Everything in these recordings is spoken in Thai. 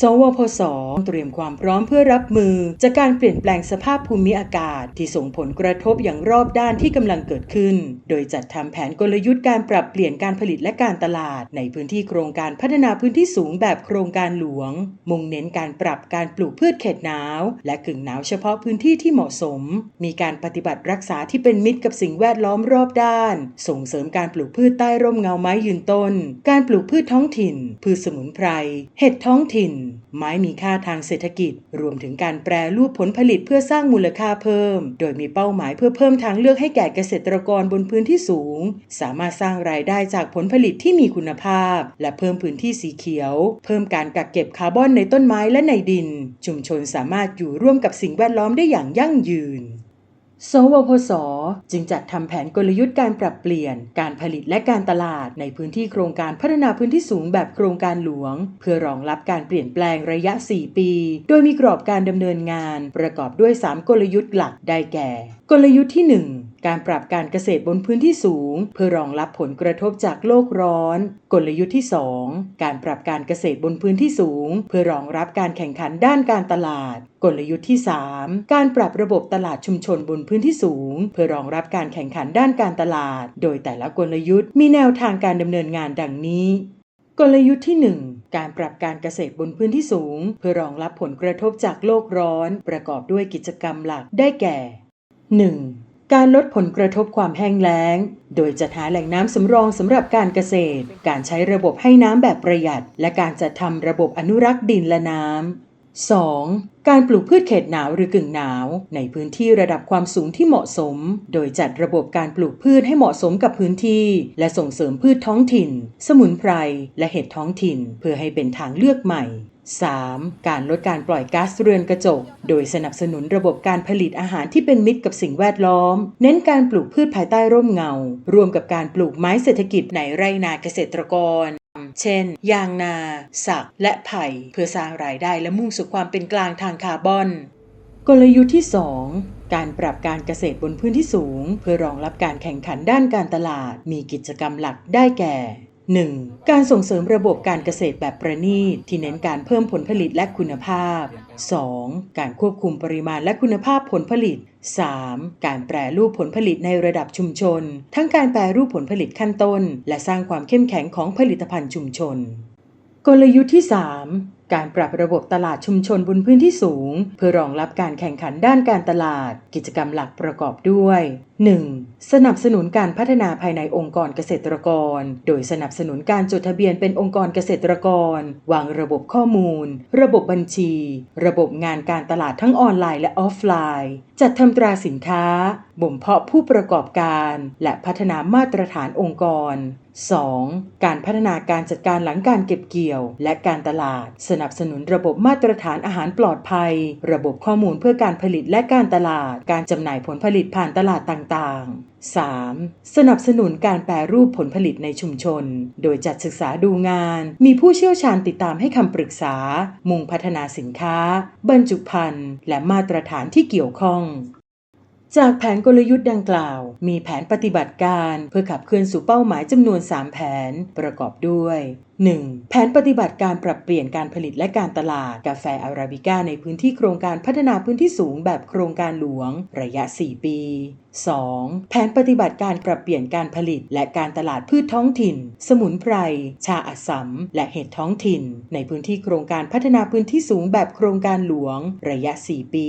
สวพศเตรียมความพร้อมเพื่อรับมือ จากการเปลี่ยนแปลงสภาพภูมิอากาศ ที่ส่งผลกระทบอย่างรอบด้านที่กำลังเกิดขึ้น โดยจัดทำแผนกลยุทธ์การปรับเปลี่ยนการผลิตและการตลาด ในพื้นที่โครงการพัฒนาพื้นที่สูงแบบโครงการหลวง มุ่งเน้นการปรับการปลูกพืชเขตหนาว และกึ่งหนาวเฉพาะพื้นที่ที่เหมาะสม มีการปฏิบัติรักษาที่เป็นมิตรกับสิ่งแวดล้อมรอบด้าน ส่งเสริมการปลูกพืชใต้ร่มเงาไม้ยืนต้น การปลูกพืชท้องถิ่น พืชสมุนไพร เห็ดท้องถิ่นไม้มีค่าทางเศรษฐกิจ รวมถึงการแปรรูปผลผลิตเพื่อสร้างมูลค่าเพิ่ม โดยมีเป้าหมายเพื่อเพิ่มทางเลือกให้แก่เกษตรกรบนพื้นที่สูง สามารถสร้างรายได้จากผลผลิตที่มีคุณภาพ และเพิ่มพื้นที่สีเขียว เพิ่มการกักเก็บคาร์บอนในต้นไม้และในดิน ชุมชนสามารถอยู่ร่วมกับสิ่งแวดล้อมได้อย่างยั่งยืน สวพศจึงจัดทำแผนกลยุทธ์การปรับเปลี่ยน การผลิตและการตลาดในพื้นที่โครงการพัฒนาพื้นที่สูงแบบโครงการหลวง เพื่อรองรับการเปลี่ยนแปลงระยะ 4 ปี โดยมีกรอบการดำเนินงานประกอบด้วย 3 กลยุทธ์หลักได้แก่ กลยุทธ์ที่ 1 การปรับการเกษตรบนพื้นที่สูง เพื่อรองรับผลกระทบจากโลกร้อน กลยุทธ์ที่ 2 การปรับการเกษตรบนพื้นที่สูง เพื่อรองรับการแข่งขันด้านการตลาด กลยุทธ์ที่ 3 การปรับระบบตลาดชุมชนบนพื้นที่สูง เพื่อรองรับการแข่งขันด้านการตลาด โดยแต่ละกลยุทธ์มีแนวทางการดำเนินงานดังนี้ กลยุทธ์ที่ 1การปรับการเกษตรบนพื้นที่สูง เพื่อรองรับผลกระทบจากโลกร้อน ประกอบด้วยกิจกรรมหลักได้แก่ 1. การลดผลกระทบความแห้งแล้ง โดยจัดหาแหล่งน้ำสำรองสำหรับการเกษตร การใช้ระบบให้น้ำแบบประหยัด และการจัดทำระบบอนุรักษ์ดินและน้ำ 2. การปลูกพืชเขตหนาวหรือกึ่งหนาว ในพื้นที่ระดับความสูงที่เหมาะสม โดยจัดระบบการปลูกพืชให้เหมาะสมกับพื้นที่ และส่งเสริมพืชท้องถิ่น สมุนไพร และเห็ดท้องถิ่น เพื่อให้เป็นทางเลือกใหม่ 3. การลดการปล่อยก๊าซเรือนกระจก โดยสนับสนุนระบบการผลิตอาหารที่เป็นมิตรกับสิ่งแวดล้อม เน้นการปลูกพืชภายใต้ร่มเงา รวมกับการปลูกไม้เศรษฐกิจในไร่นาเกษตรกร เช่น ยางนา สัก และไผ่ เพื่อสร้างรายได้และมุ่งสู่ความเป็นกลางทางคาร์บอน กลยุทธ์ที่ 2การปรับการเกษตรบนพื้นที่สูง เพื่อรองรับการแข่งขันด้านการตลาด มีกิจกรรมหลักได้แก่ 1. การส่งเสริมระบบการเกษตรแบบประณีตที่เน้นการเพิ่มผลผลิตและคุณภาพ 2. การควบคุมปริมาณและคุณภาพผลผลิต 3. การแปรรูปผลผลิตในระดับชุมชน ทั้งการแปรรูปผลผลิตขั้นต้น และสร้างความเข้มแข็งของผลิตภัณฑ์ชุมชน กลยุทธ์ที่ 3 การปรับระบบตลาดชุมชนบนพื้นที่สูง เพื่อรองรับการแข่งขันด้านการตลาด กิจกรรมหลักประกอบด้วย 1. สนับสนุนการพัฒนาภายในองค์กรเกษตรกร โดยสนับสนุนการจดทะเบียนเป็นองค์กรเกษตรกร วางระบบข้อมูล ระบบบัญชี ระบบงานการตลาดทั้งออนไลน์และออฟไลน์ จัดทำตราสินค้า บ่มเพาะผู้ประกอบการ และพัฒนามาตรฐานองค์กร 2. การพัฒนาการจัดการหลังการเก็บเกี่ยว และการตลาด สนับสนุนระบบมาตรฐานอาหารปลอดภัย ระบบข้อมูลเพื่อการผลิตและการตลาด การจำหน่ายผลผลิตผ่านตลาดต่างๆ 3. สนับสนุนการแปรรูปผลผลิตในชุมชน โดยจัดศึกษาดูงาน มีผู้เชี่ยวชาญติดตามให้คำปรึกษา มุ่งพัฒนาสินค้า บรรจุภัณฑ์ และมาตรฐานที่เกี่ยวข้องจากแผนกลยุทธ์ดังกล่าว มีแผนปฏิบัติการเพื่อขับเคลื่อนสู่เป้าหมายจำนวน 3 แผนประกอบด้วย 1. แผนปฏิบัติการปรับเปลี่ยนการผลิตและการตลาด กาแฟอาราบิก้าในพื้นที่โครงการพัฒนาพื้นที่สูงแบบโครงการหลวง ระยะ 4 ปี 2. แผนปฏิบัติการปรับเปลี่ยนการผลิตและการตลาดพืชท้องถิ่น สมุนไพร ชาอัสสัม และเห็ดท้องถิ่น ในพื้นที่โครงการพัฒนาพื้นที่สูงแบบโครงการหลวง ระยะ 4 ปี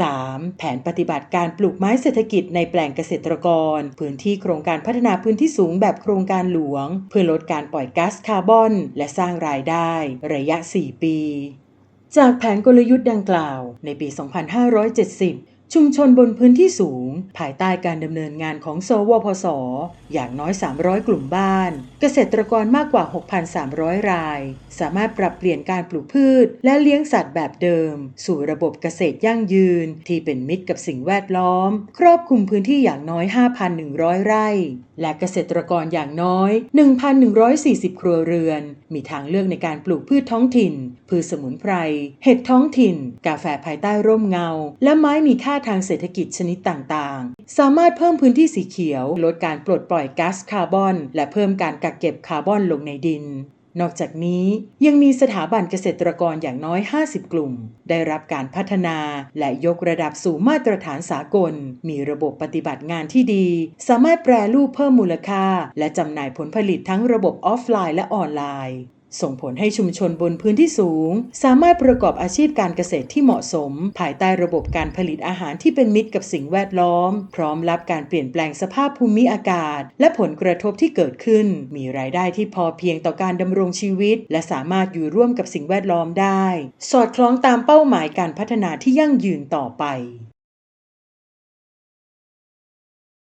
3. แผนปฏิบัติการปลูกไม้เศรษฐกิจในแปลงเกษตรกร พื้นที่โครงการพัฒนาพื้นที่สูงแบบโครงการหลวง เพื่อลดการปล่อยก๊าซคาร์บอนและสร้างรายได้ ระยะ 4 ปี จากแผนกลยุทธ์ดังกล่าวในปี 2570 ชุมชนบนพื้นที่สูง ภายใต้การดำเนินงานของสวพศอย่างน้อย 300 กลุ่มบ้าน เกษตรกรมากกว่า 6,300 ราย สามารถปรับเปลี่ยนการปลูกพืช และเลี้ยงสัตว์แบบเดิม สู่ระบบเกษตรยั่งยืน ที่เป็นมิตรกับสิ่งแวดล้อม ครอบคลุมพื้นที่อย่างน้อย 5,100 ไร่ และเกษตรกรอย่างน้อย 1,140 ครัวเรือน มีทางเลือกในการปลูกพืชท้องถิ่น พืชสมุนไพร เห็ดท้องถิ่น กาแฟภายใต้ร่มเงา และไม้มีค่าทางเศรษฐกิจชนิดต่างๆ สามารถเพิ่มพื้นที่สีเขียว ลดการปลดปล่อยก๊าซคาร์บอน และเพิ่มการกักเก็บคาร์บอนลงในดินนอกจากนี้ยังมีสถาบันเกษตรกรอย่างน้อย 50 กลุ่ม ได้รับการพัฒนาและยกระดับสู่มาตรฐานสากล มีระบบปฏิบัติงานที่ดี สามารถแปรรูปเพิ่มมูลค่า และจำหน่ายผลผลิตทั้งระบบออฟไลน์และออนไลน์ ส่งผลให้ชุมชนบนพื้นที่สูง สามารถประกอบอาชีพการเกษตรที่เหมาะสม ภายใต้ระบบการผลิตอาหารที่เป็นมิตรกับสิ่งแวดล้อม พร้อมรับการเปลี่ยนแปลงสภาพภูมิอากาศ และผลกระทบที่เกิดขึ้น มีรายได้ที่พอเพียงต่อการดำรงชีวิต และสามารถอยู่ร่วมกับสิ่งแวดล้อมได้ สอดคล้องตามเป้าหมายการพัฒนาที่ยั่งยืนต่อไป